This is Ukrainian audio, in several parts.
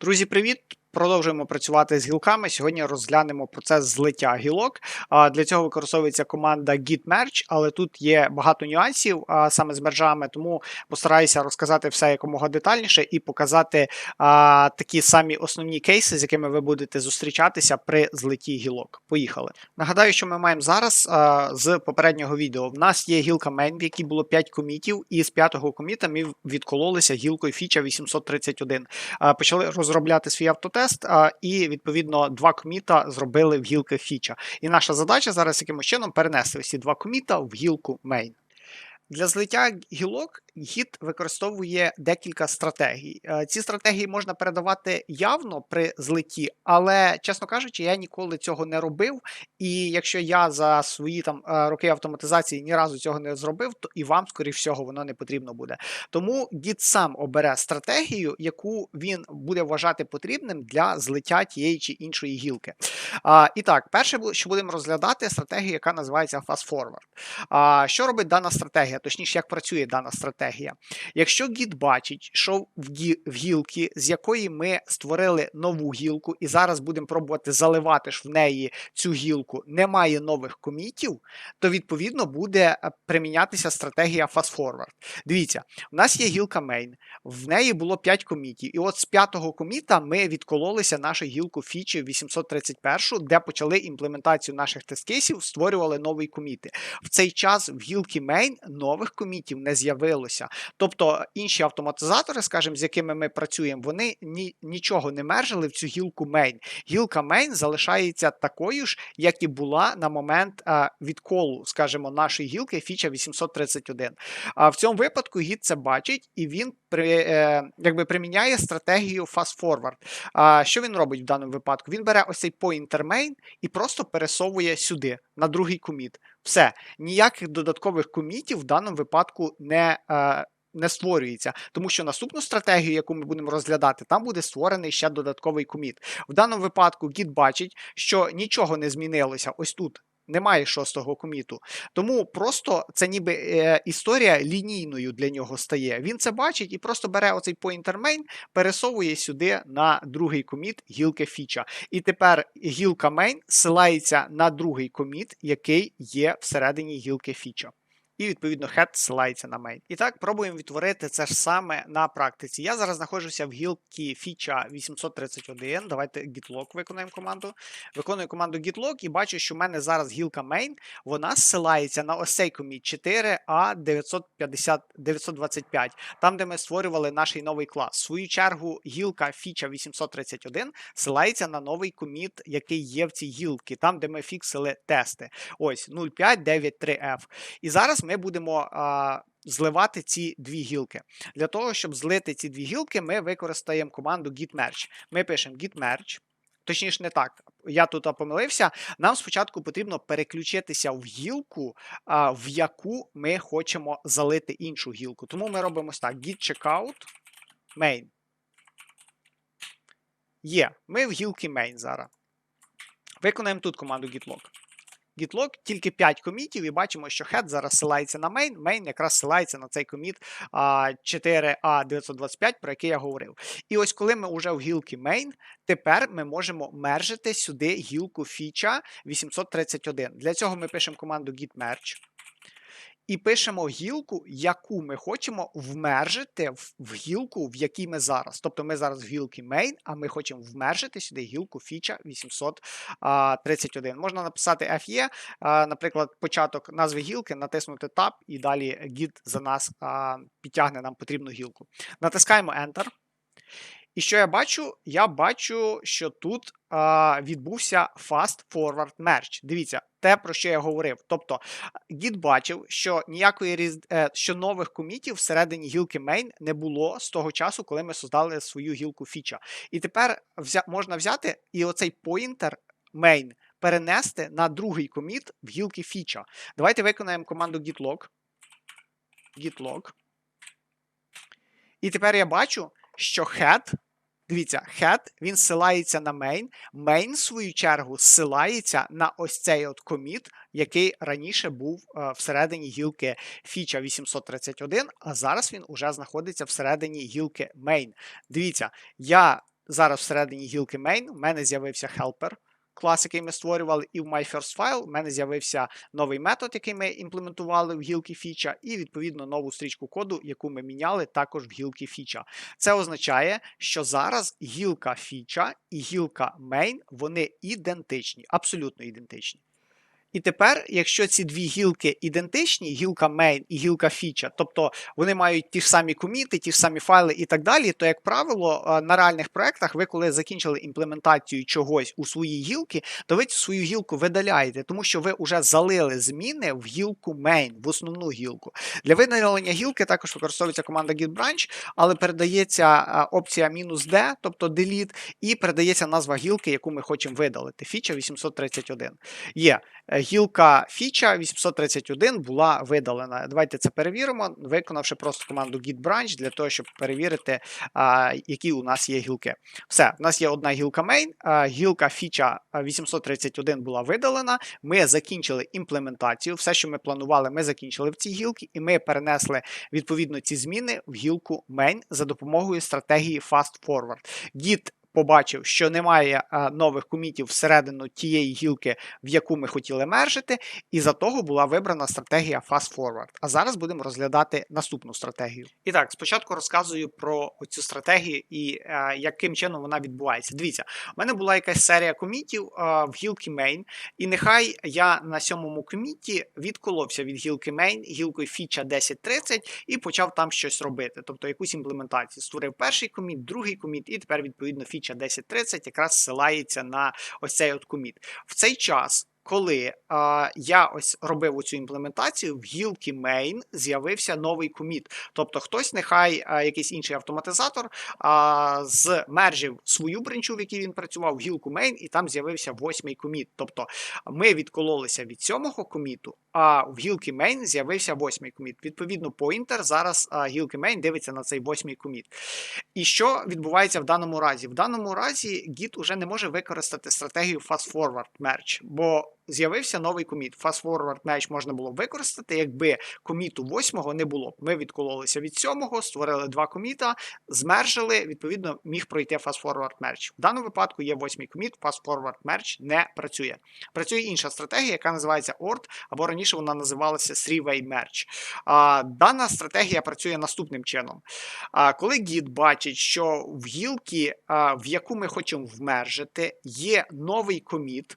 Друзі, привіт! Продовжуємо працювати з гілками. Сьогодні розглянемо процес злиття гілок. Для цього використовується команда git-merge, але тут є багато нюансів саме з мержами, тому постараюся розказати все якомога детальніше і показати такі самі основні кейси, з якими ви будете зустрічатися при злитті гілок. Поїхали. Нагадаю, що ми маємо зараз з попереднього відео. В нас є гілка main, в якій було 5 комітів, і з п'ятого коміта ми відкололися гілкою фіча 831. Почали розробляти свій автотест, а, і відповідно два коміта зробили в гілки фіча. І наша задача зараз якимось чином перенести всі два коміта в гілку main. Для злиття гілок гід використовує декілька стратегій. Е, Ці стратегії можна передавати явно при злитті, але, чесно кажучи, я ніколи цього не робив. І якщо я за свої там е, роки автоматизації ні разу цього не зробив, то і вам, скоріш всього, воно не потрібно буде. Тому гід сам обере стратегію, яку він буде вважати потрібним для злиття тієї чи іншої гілки. І так, перше, що будемо розглядати, стратегію, яка називається Fast Forward. Що робить дана стратегія? Точніше, як працює дана стратегія? Якщо гід бачить, що в, гі, в гілки, з якої ми створили нову гілку, і зараз будемо пробувати заливати ж в неї цю гілку, немає нових комітів, то відповідно буде примінятися стратегія Fast Forward. Дивіться, у нас є гілка main, в неї було 5 комітів, і от з п'ятого коміта ми відкололися нашу гілку фічі 831, де почали імплементацію наших тест-кейсів, створювали нові коміти. В цей час в гілки main нових комітів не з'явилося. Тобто інші автоматизатори, скажімо, з якими ми працюємо, вони ні, нічого не мержили в цю гілку main. Гілка main залишається такою ж, як і була на момент а, відколу, скажімо, нашої гілки фіча 831. А в цьому випадку гід це бачить і він при, е, якби приміняє стратегію fast forward. А, що він робить в даному випадку? Він бере ось цей pointer main і просто пересовує сюди, на другий коміт. Все, ніяких додаткових комітів в даному випадку не. Е, не створюється, тому що наступну стратегію, яку ми будемо розглядати, там буде створений ще додатковий коміт. В даному випадку Git бачить, що нічого не змінилося. Ось тут немає шостого коміту. Тому просто це ніби е, історія лінійною для нього стає. Він це бачить і просто бере оцей main, пересовує сюди на другий коміт гілки фіча. І тепер гілка main силається на другий коміт, який є всередині гілки фіча. І, відповідно, head силається на main. І так, пробуємо відтворити це ж саме на практиці. Я зараз знаходжуся в гілці фіча 831. Давайте gitlog виконуємо команду. Виконую команду gitlog і бачу, що в мене зараз гілка main, вона зсилається на ось цей коміт 4A925, там, де ми створювали наш новий клас. В свою чергу, гілка фіча 831 силається на новий коміт, який є в цій гілці, там, де ми фіксили тести. Ось 0593F. І зараз ми будемо а, зливати ці дві гілки. Для того, щоб злити ці дві гілки, ми використаємо команду git-merge. Ми пишемо git-merge. Точніше, не так. Я тут помилився. Нам спочатку потрібно переключитися в гілку, в яку ми хочемо залити іншу гілку. Тому ми робимо так: git checkout main. Є. Ми в гілки main зараз. Виконаємо тут команду gitlog gitlog тільки 5 комітів, і бачимо, що head зараз силається на main. Main якраз силається на цей коміт 4A925, про який я говорив. І ось коли ми вже в гілки main, тепер ми можемо мержити сюди гілку фіча 831. Для цього ми пишемо команду git merge. І пишемо гілку, яку ми хочемо вмержити в гілку, в якій ми зараз. Тобто ми зараз в гілки main, а ми хочемо вмержити сюди гілку фіча 831. Можна написати FE, наприклад, початок назви гілки, натиснути Tab і далі git за нас підтягне нам потрібну гілку. Натискаємо Enter. І що я бачу? Я бачу, що тут а, відбувся fast forward merge. Дивіться, те, про що я говорив. Тобто, гід бачив, що ніякої різ... Е, що нових комітів всередині гілки main не було з того часу, коли ми создали свою гілку фіча. І тепер взя... можна взяти і оцей поінтер main перенести на другий коміт в гілки фіча. Давайте виконаємо команду gitlog. gitlog. І тепер я бачу, що head Дивіться, head, він силається на main. Main, в свою чергу, силається на ось цей от коміт, який раніше був е, всередині гілки фіча 831, а зараз він уже знаходиться всередині гілки main. Дивіться, я зараз всередині гілки main в мене з'явився helper, клас, який ми створювали, і в MyFirstFile в мене з'явився новий метод, який ми імплементували в гілки фіча, і відповідно нову стрічку коду, яку ми міняли також в гілки фіча. Це означає, що зараз гілка фіча і гілка main вони ідентичні, абсолютно ідентичні. І тепер, якщо ці дві гілки ідентичні, гілка main і гілка фіча, тобто вони мають ті ж самі коміти, ті ж самі файли і так далі, то, як правило, е, на реальних проєктах ви, коли закінчили імплементацію чогось у своїй гілки, то ви свою гілку видаляєте, тому що ви вже залили зміни в гілку main, в основну гілку. Для видалення гілки також використовується команда git branch, але передається е, опція "-d, тобто delete, і передається назва гілки, яку ми хочемо видалити. Фіча 831. Є е, гілка фіча 831 була видалена. Давайте це перевіримо, виконавши просто команду git branch для того, щоб перевірити, які у нас є гілки. Все, у нас є одна гілка main, гілка фіча 831 була видалена. Ми закінчили імплементацію. Все, що ми планували, ми закінчили в цій гілці, і ми перенесли відповідно ці зміни в гілку main за допомогою стратегії Fast Forward. Git побачив, що немає а, нових комітів всередину тієї гілки, в яку ми хотіли мержити, і за того була вибрана стратегія Fast Forward. А зараз будемо розглядати наступну стратегію. І так, спочатку розказую про цю стратегію і а, яким чином вона відбувається. Дивіться, у мене була якась серія комітів а, в гілки main, і нехай я на сьомому коміті відколовся від гілки main гілкою фіча 1030 і почав там щось робити, тобто якусь імплементацію. Створив перший коміт, другий коміт, і тепер відповідно фіча 1030 якраз ссилається на ось цей от коміт. В цей час. Коли а, я ось робив оцю імплементацію, в гілки main з'явився новий коміт. Тобто хтось, нехай а, якийсь інший автоматизатор а, змержив свою бренчу, в якій він працював, в гілку main, і там з'явився восьмий коміт. Тобто ми відкололися від сьомого коміту, а в гілки main з'явився восьмий коміт. Відповідно, поінтер зараз а, гілки main дивиться на цей восьмий коміт. І що відбувається в даному разі? В даному разі Git уже не може використати стратегію Fast Forward Merge, бо з'явився новий коміт. Fast Forward Merge можна було використати, якби коміту восьмого не було. Ми відкололися від сьомого, створили два коміта, змержили, відповідно, міг пройти Fast Forward Merge. В даному випадку є восьмий коміт, Fast Forward Merge не працює. Працює інша стратегія, яка називається ORD, або раніше вона називалася Three-Way Merge. А, Дана стратегія працює наступним чином. А, Коли Git бачить, що в гілки, а, в яку ми хочемо вмержити, є новий коміт,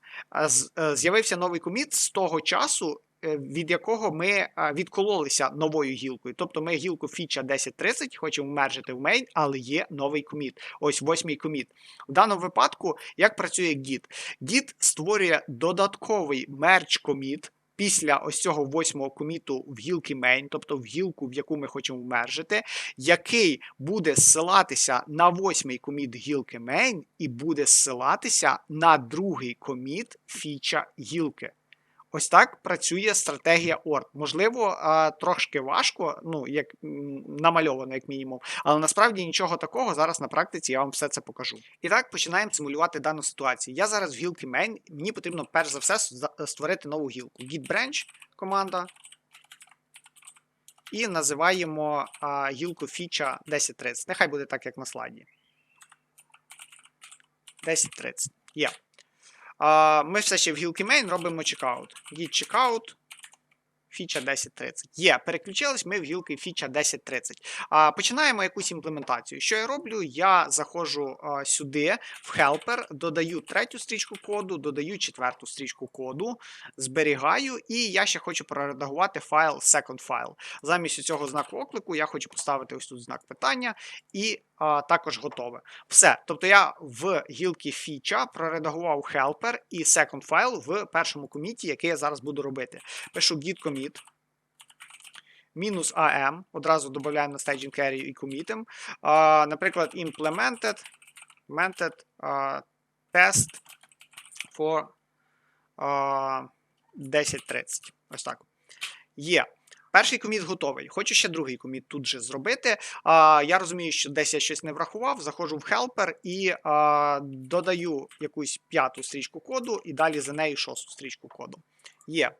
е, з'явився новий коміт з того часу. е, Від якого ми відкололися новою гілкою. Тобто ми гілку фіча 1030 хочемо мержити в мейн, але є новий коміт. Ось восьмий коміт. В даному випадку, як працює Git? Git створює додатковий мерч коміт. Після ось цього восьмого коміту в гілки main, тобто в гілку, в яку ми хочемо вмержити, який буде ссилатися на восьмий коміт гілки main і буде ссилатися на другий коміт фіча гілки. Ось так працює стратегія ORD. Можливо, трошки важко, ну, як намальовано, як мінімум, але насправді нічого такого зараз на практиці я вам все це покажу. І так, починаємо симулювати дану ситуацію. Я зараз в гілки main, мені потрібно перш за все створити нову гілку. Git branch команда. І називаємо а, гілку фіча 1030. Нехай буде так, як на слайді. 1030. Є. А, Ми все ще в гілки main робимо чекаут. Git checkout. Фіча 1030. Є, переключились ми в гілки фіча 1030. А, Починаємо якусь імплементацію. Що я роблю? Я заходжу сюди, в helper, додаю третю стрічку коду, додаю четверту стрічку коду, зберігаю, і я ще хочу проредагувати файл second file. Замість цього знаку оклику я хочу поставити ось тут знак питання і а, також готове. Все. Тобто я в гілки фіча проредагував helper і second file в першому коміті, який я зараз буду робити. Пишу git commit. Мінус AM, одразу додаємо на staging carry і комітим. А, наприклад, implemented, implemented а, test for а, 1030. Ось так. Є. Перший коміт готовий. Хочу ще другий коміт тут же зробити. А, я розумію, що десь я щось не врахував. Заходжу в helper і а, додаю якусь п'яту стрічку коду, і далі за нею шосту стрічку коду. Є.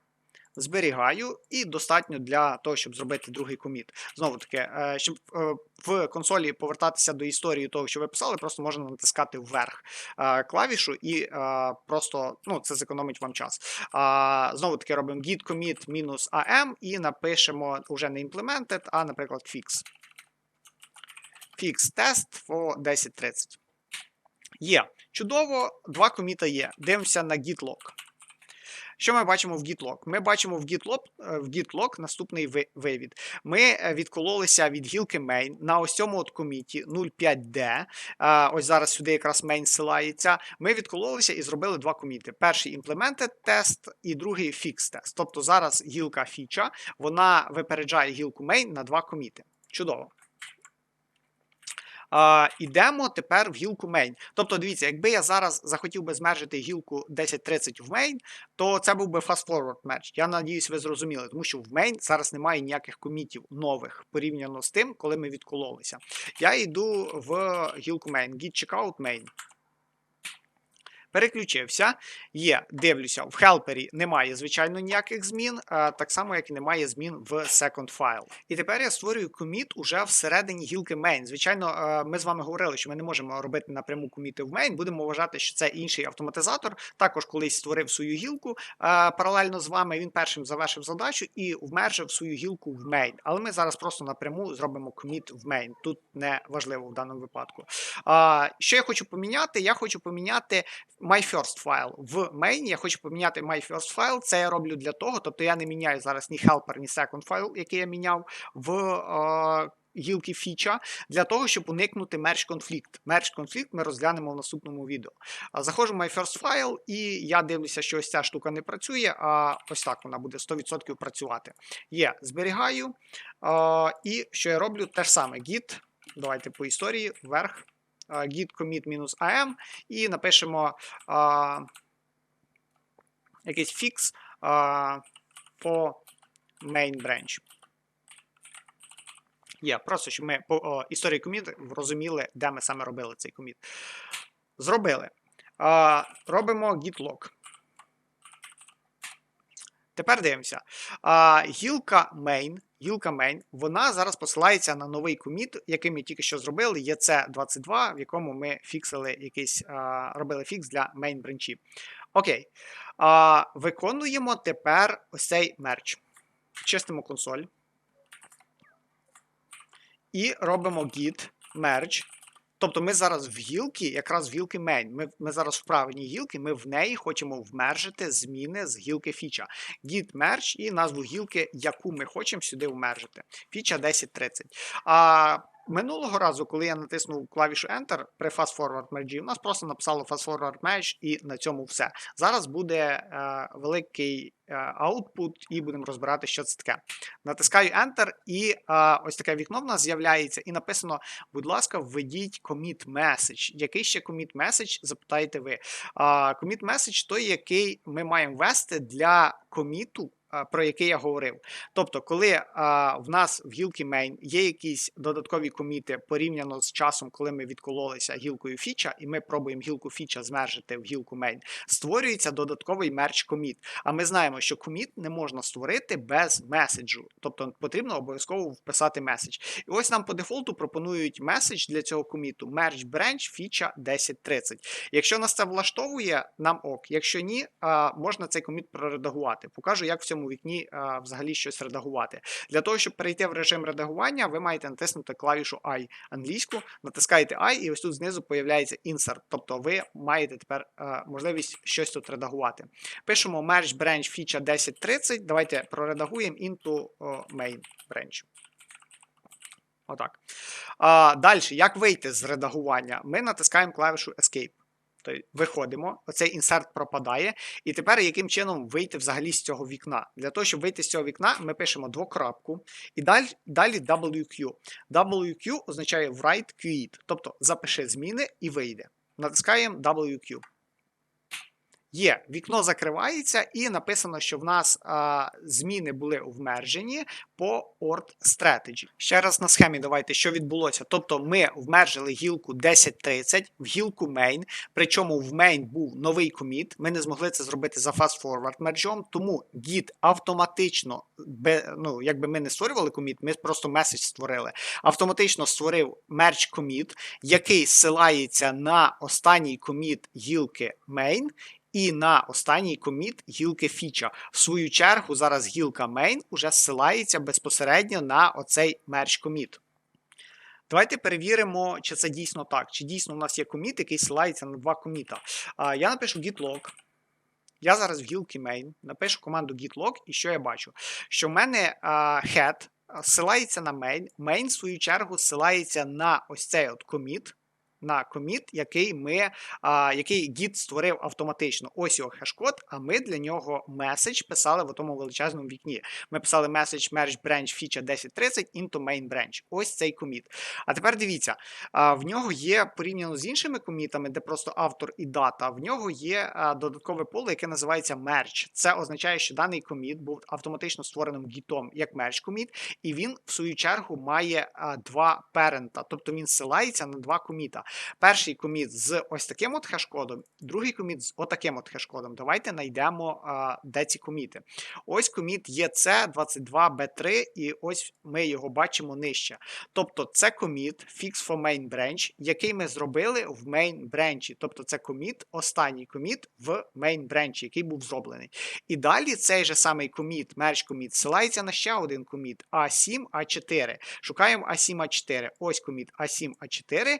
зберігаю, і достатньо для того, щоб зробити другий коміт. Знову таки, е, щоб е, в консолі повертатися до історії того, що ви писали, просто можна натискати вверх е, клавішу і просто ну, це зекономить вам час. Знову таки робимо git commit мінус am і напишемо вже не implemented, а, наприклад, fix. Fix test for 10.30. Є. Чудово, два коміта є. Дивимося на git log. Що ми бачимо в GitLog? Ми бачимо в GitLog е, в GitLog наступний вивід. Ми е, відкололися від гілки main на ось цьому от коміті 05D. Ось зараз сюди якраз main ссилається. Ми відкололися і зробили два коміти: перший implemented тест і другий fix тест. Тобто зараз гілка фіча вона випереджає гілку main на два коміти. Чудово. А, Ідемо тепер в гілку main. Тобто, дивіться, якби я зараз захотів би змержити гілку 1030 в main, то це був би fast-forward merge. Я надіюсь, ви зрозуміли, тому що в main зараз немає ніяких комітів нових порівняно з тим, коли ми відкололися. Я йду в гілку main, git checkout main. Переключився. Є, дивлюся, в хелпері немає, звичайно, ніяких змін, так само, як і немає змін в second file. І тепер я створюю коміт уже всередині гілки main. Звичайно, ми з вами говорили, що ми не можемо робити напряму коміти в main. Будемо вважати, що це інший автоматизатор. Також колись створив свою гілку паралельно з вами. Він першим завершив задачу і вмержив свою гілку в main. Але ми зараз просто напряму зробимо коміт в main. Тут не важливо в даному випадку. Що я хочу поміняти? Я хочу поміняти my first file в main. Я хочу поміняти my first file. Це я роблю для того, тобто я не міняю зараз ні helper, ні second file, який я міняв в е, гілки фіча, для того, щоб уникнути merge конфлікт. Merge конфлікт ми розглянемо в наступному відео. Заходжу в my first file, і я дивлюся, що ось ця штука не працює, а ось так вона буде 100% працювати. Є, зберігаю. І що я роблю? Те ж саме git. Давайте по історії вверх git commit-am і напишемо а, якийсь фікс по main branch. Є, просто щоб ми по о, історії коміт розуміли, де ми саме робили цей коміт. Зробили. А, Робимо git log. Тепер дивимося. А, Гілка main гілка main, вона зараз посилається на новий коміт, який ми тільки що зробили. Є це 22 в якому ми фіксили якийсь, а, робили фікс для main бренчі. Окей. А, Виконуємо тепер ось цей мерч. Чистимо консоль. І робимо git merge Тобто ми зараз в гілки, якраз в гілки main, ми ми зараз в правильній гілки, ми в неї хочемо вмержити зміни з гілки фіча. Git merge і назву гілки, яку ми хочемо сюди вмержити. Фіча 1030. А Минулого разу, коли я натиснув клавішу Enter при Fast Forward Merge, у нас просто написало Fast Forward Merge і на цьому все. Зараз буде е, великий е, output і будемо розбирати, що це таке. Натискаю Enter, і е, ось таке вікно в нас з'являється, і написано: будь ласка, введіть commit message. Який ще commit message, запитаєте ви. Е, commit message той, який ми маємо ввести для коміту про який я говорив. Тобто, коли а, в нас в гілки main є якісь додаткові коміти порівняно з часом, коли ми відкололися гілкою фіча, і ми пробуємо гілку фіча змержити в гілку main, створюється додатковий мерч коміт. А ми знаємо, що коміт не можна створити без меседжу, тобто потрібно обов'язково вписати меседж. І ось нам по дефолту пропонують меседж для цього коміту merge branch фіча 1030. Якщо нас це влаштовує, нам ок. Якщо ні, а, можна цей коміт проредагувати. Покажу, як в цьому цьому вікні а, взагалі щось редагувати. Для того, щоб перейти в режим редагування, ви маєте натиснути клавішу I англійську, натискаєте I, і ось тут знизу появляється insert. Тобто ви маєте тепер а, можливість щось тут редагувати. Пишемо merge branch feature 1030. Давайте проредагуємо into main branch. Отак. А, Далі, як вийти з редагування? Ми натискаємо клавішу Escape. Тобто виходимо, оцей інсерт пропадає. І тепер яким чином вийти взагалі з цього вікна? Для того, щоб вийти з цього вікна, ми пишемо двокрапку і далі далі WQ. WQ означає write quit, тобто запиши зміни і вийде. Натискаємо WQ. Є, вікно закривається, і написано, що в нас а, зміни були вмержені по Ort Strategy. Ще раз на схемі давайте, що відбулося. Тобто ми вмержили гілку 1030 в гілку main, причому в main був новий коміт. Ми не змогли це зробити за fast forward мерджом, тому Git автоматично, бе- ну, якби ми не створювали коміт, ми просто меседж створили. Автоматично створив мерч коміт, який ссилається на останній коміт гілки main і на останній коміт гілки фіча. В свою чергу, зараз гілка main уже зсилається безпосередньо на оцей мерч коміт. Давайте перевіримо, чи це дійсно так. Чи дійсно у нас є коміт, який ссилається на два коміта. Я напишу git log. Я зараз в гілки main, напишу команду git log, і що я бачу? Що в мене head ссилається на main, main, в свою чергу, ссилається на ось цей от коміт, на коміт, який ми, а, який Git створив автоматично. Ось його хеш-код, а ми для нього меседж писали в тому величезному вікні. Ми писали message merge branch feature 1030 into main branch. Ось цей коміт. А тепер дивіться, а, в нього є порівняно з іншими комітами, де просто автор і дата. В нього є а, додаткове поле, яке називається merge. Це означає, що даний коміт був автоматично створеним гітом як merge коміт, і він в свою чергу має а, два парента, тобто він ссилається на два коміта. Перший коміт з ось таким от хеш-кодом, другий коміт з отаким от хеш-кодом. Давайте знайдемо, де ці коміти. Ось коміт EC22B3, і ось ми його бачимо нижче. Тобто це коміт fix for main branch, який ми зробили в main branch. Тобто це коміт, останній коміт в main branch, який був зроблений. І далі цей же самий коміт, merge коміт, ссилається на ще один коміт A7, A4. Шукаємо A7, A4. Ось коміт A7, A4,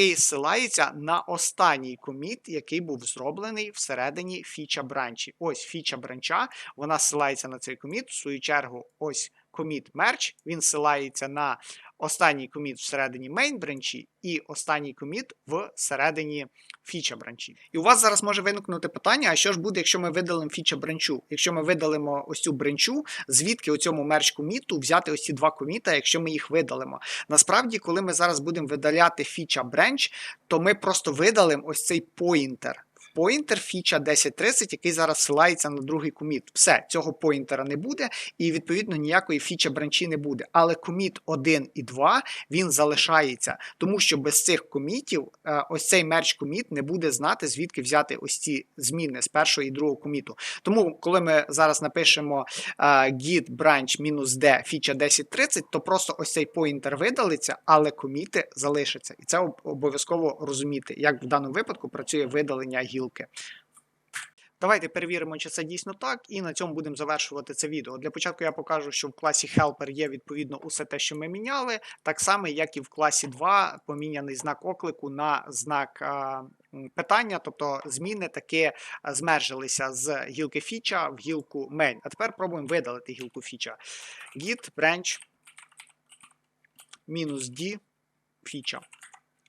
який ссилається на останній коміт, який був зроблений всередині фіча бранчі. Ось фіча бранча, вона ссилається на цей коміт. В свою чергу, ось коміт мерч, він ссилається на останній коміт всередині main бранчі і останній коміт всередині фіча бранчі. І у вас зараз може виникнути питання: а що ж буде, якщо ми видалимо фіча бранчу? Якщо ми видалимо ось цю бранчу, звідки у цьому мерч коміту взяти ось ці два коміта, якщо ми їх видалимо? Насправді, коли ми зараз будемо видаляти фіча бранч, то ми просто видалимо ось цей поінтер. Поінтер фіча 1030, який зараз ссилається на другий коміт. Все, цього поінтера не буде, і відповідно ніякої фіча бранчі не буде. Але коміт 1 і 2 він залишається, тому що без цих комітів е, ось цей мерч коміт не буде знати, звідки взяти ось ці зміни з першого і другого коміту. Тому, коли ми зараз напишемо е, git branch мінус d фіча 1030, то просто ось цей поінтер видалиться, але коміти залишаться. І це обов'язково розуміти, як в даному випадку працює видалення гілки. Давайте перевіримо, чи це дійсно так, і на цьому будемо завершувати це відео. Для початку я покажу, що в класі Helper є відповідно усе те, що ми міняли, так само, як і в класі 2 поміняний знак оклику на знак а, питання, тобто зміни таки змержилися з гілки фіча в гілку main. А тепер пробуємо видалити гілку фіча. Git branch мінус D фіча.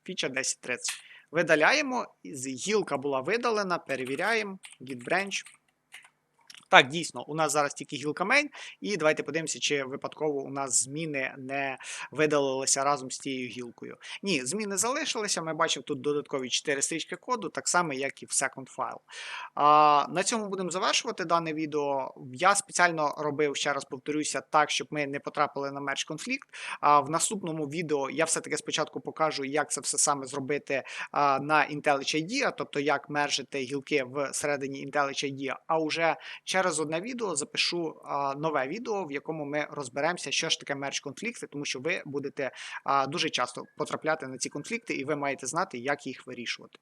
Фіча 1030. Видаляємо, гілка була видалена, перевіряємо, git branch. Так, дійсно, у нас зараз тільки гілка main, і давайте подивимося, чи випадково у нас зміни не видалилися разом з тією гілкою. Ні, зміни залишилися. Ми бачимо тут додаткові 4 стрічки коду, так само, як і в second file. А, на цьому будемо завершувати дане відео. Я спеціально робив, ще раз повторюся, так, щоб ми не потрапили на мерч конфлікт. А в наступному відео я все-таки спочатку покажу, як це все саме зробити а, на IntelliJ IDEA, тобто як мержити гілки всередині IntelliJ IDEA, а вже через одне відео запишу а, нове відео, в якому ми розберемося, що ж таке мерч конфлікти, тому що ви будете а, дуже часто потрапляти на ці конфлікти, і ви маєте знати, як їх вирішувати.